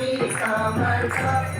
me summertime.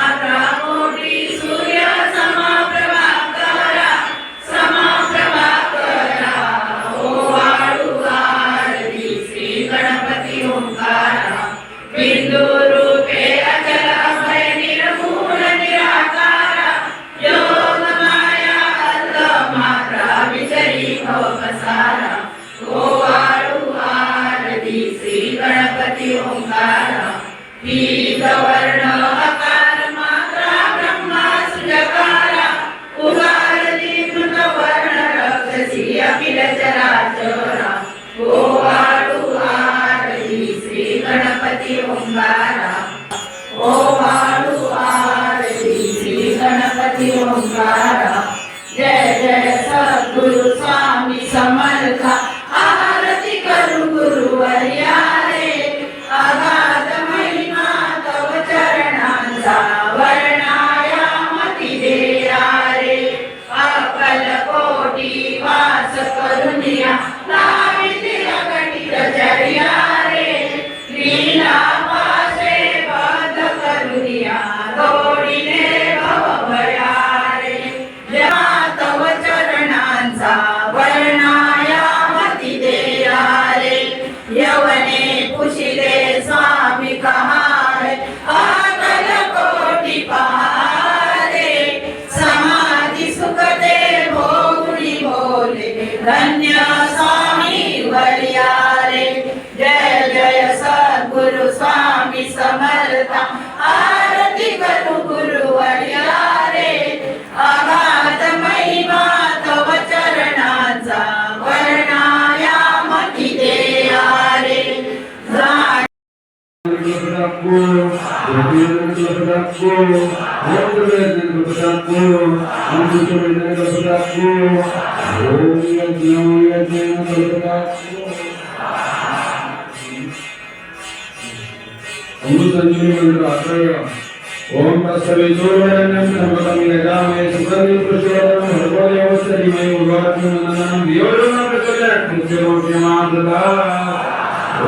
ओम तत्सवितुर्वरेण्यं ब्रह्मणं यजामहे सुगन्धिं पुष्टिवर्धनं भर्गोदेवस्य धीमहि गुरुवाक्यं धियोर्न प्रचोदयात् मृत्युर्मुख्यमामृता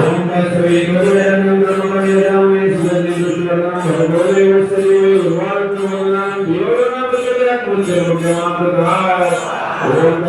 ओम तत्सवितुर्वरेण्यं ब्रह्मणं यजामहे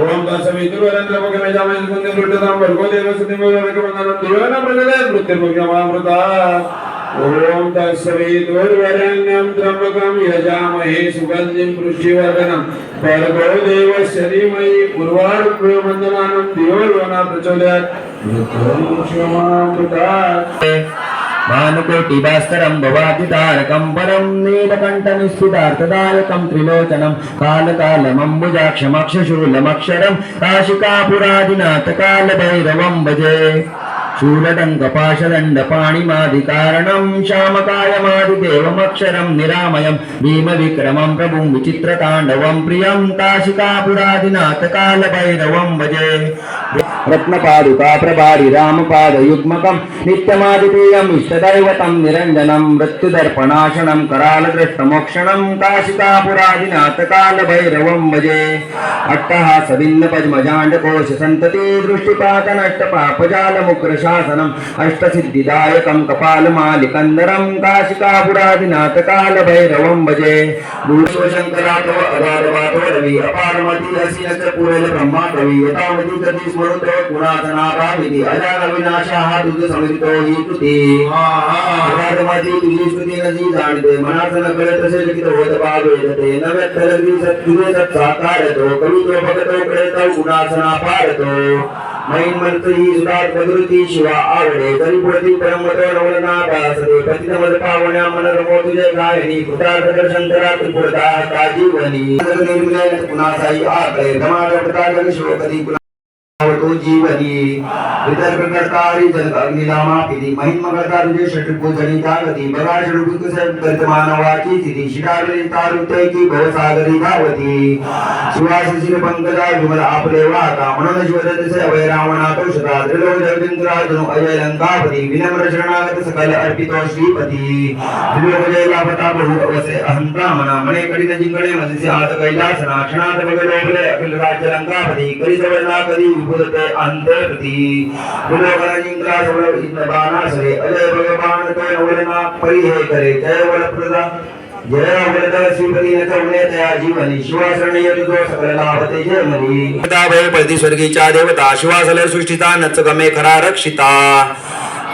ఓం దశమితురంధ్రముఖమే జామేంద్రుంది మృతదాం భర్గో దేవసుతి మృగమృతదాం మృతిర్ముఖమామృతా ओम तत्सवितुर्वरेण्यं ब्रह्मणं यजामहे सुगन्धिं पुष्टिवर्धनं भर्गोदेवस्य धीमहि धीमहि गुरुवाक्यं धियोर्न प्रचोदयात् मृत्युर्मुख्यमामृता यजामहे प्रचोदयात् भर्गो परं नीलकण्ठनिस्फुटार्थदायकं त्रिलोचनं कालकालमम्बुजाक्षमक्षशूलमक्षरं काशिकापुरादिनाथकालभैरवं भजे शूलटङ्कपाशदण्डपाणिमादिकारणं श्यामकायमादिदेवमक्षरं निरामयं भीमविक्रमं प्रभुं विचित्रताण्डवं प्रियं काशिकापुरादिनाथकालभैरवं भजे रत्नपादुका प्रभारि रामपादयुग्मकं नित्यमादिप्रियम् इष्टदैवतं निरञ्जनं मृत्युदर्पणाशनं करालदृष्टमोक्षणं काशिकापुरादिनाथकालभैरवं भजे अट्टहासभिन्नपद्मजाण्डकोशसन्तति ప్రశాసనం అష్టసిద్ధిదాయకం కపాలమాలికందరం కాశికాపురాదినాథకాల భైరవం భజే భూశంకరాటవ అగారవాటవ రవి అపారమతి అసినచ పూరల బ్రహ్మాటవి యథామతి కతి స్మరుతో గుణాధనారామితి అజాన వినాశాః తుజ సమితో హి కృతి అగారమతి తుజి స్తుతి నది దానితే మనాసన కలత సే లిఖిత హోత పావేదతే నవెత్తలవి సత్యుజ సత్సాకారతో కవితో భగతో ప్రేతౌ గుణాసనా పారతో मैन मंत्री ही प्रकृती शिवा आवडे तरी पुढती परमत नवलना भासते पतित मद पावण्या मन रमो तुझे गायनी कृतार्थ दर्शन करा त्रिपुरता का जीवनी निर्मले पुन्हा साई आकडे धमाल प्रतागन शिवकरी पुन्हा जीवनी. विदर्भ करतारी जन अग्निनामा पिती महिम करता तुझे षटपूजनी तागती बघा षडुक वर्तमान मानवाची तिथी शिटारली तारुतैकी भवसागरी धावती. सुवासिशील पंकजा विमल आपले वाका म्हणून शिवदत्तसे अभय रावणा तोषता त्रिलोक जगदिंद्राजनु अजय लंकापती. विनम्र शरणागत सकल अर्पितो श्रीपती. त्रिलोक जय लाभता बहु अवसे अहंता मना मणे कडित जिंकणे मजसे आत कैलासना. क्षणात बगलोपले अखिल राज्य लंकापती. करी सवरना कधी विभुदते अंतरपती त्रिलोकना जिंकला सवळ इंद्र बाणासरे। अजय भगवान तो नवलना परिहे करे। जय श्रीपती जीवनी। सकल लाभते जय मनी स्वर्गीच्या देवता। शिवासल सृष्टीचा नच गमे खरा रक्षिता।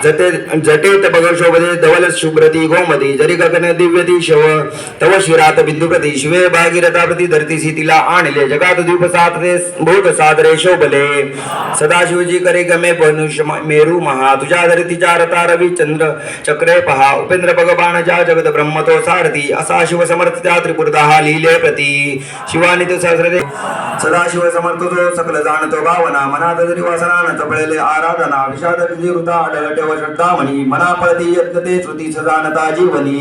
जटे जटेत बगर्षोपदे धवल शुभ्रती गोमती जरी गगन दिव्यती शव तव शिरात बिंदुप्रती शिवे भागीरथा प्रती धरती तिला आणले जगात द्वीप सातरे भूत सादरे शोभले। सदाशिवजी करे गमे पनुष मेरू महा तुझ्या धरतीच्या रता रवी चंद्र चक्रे पहा उपेंद्र भगवानच्या जगत ब्रह्मतो सारथी असा शिव समर्थ त्या त्रिपुरता हा लिहिले प्रती। शिवानी तो सहस्रदे सदाशिव समर्थ तो सकल जाणतो भावना मनात जरी वासना तपळेले आराधना विषाद हृता अडल ठेव श्रद्धामणी मना पळती यत्नते श्रुती सदानता जीवनी।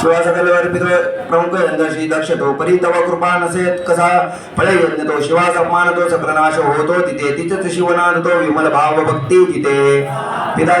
शिवा सकल अर्पित प्रमुख यंद श्री दक्षतो परी तव कृपा नसेत कसा फळे यज्ञतो शिवा सम्मान तो सकल होतो तिथे। तिथेच शिवनान तो विमल भाव भक्ती तिथे। पिता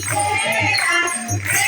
से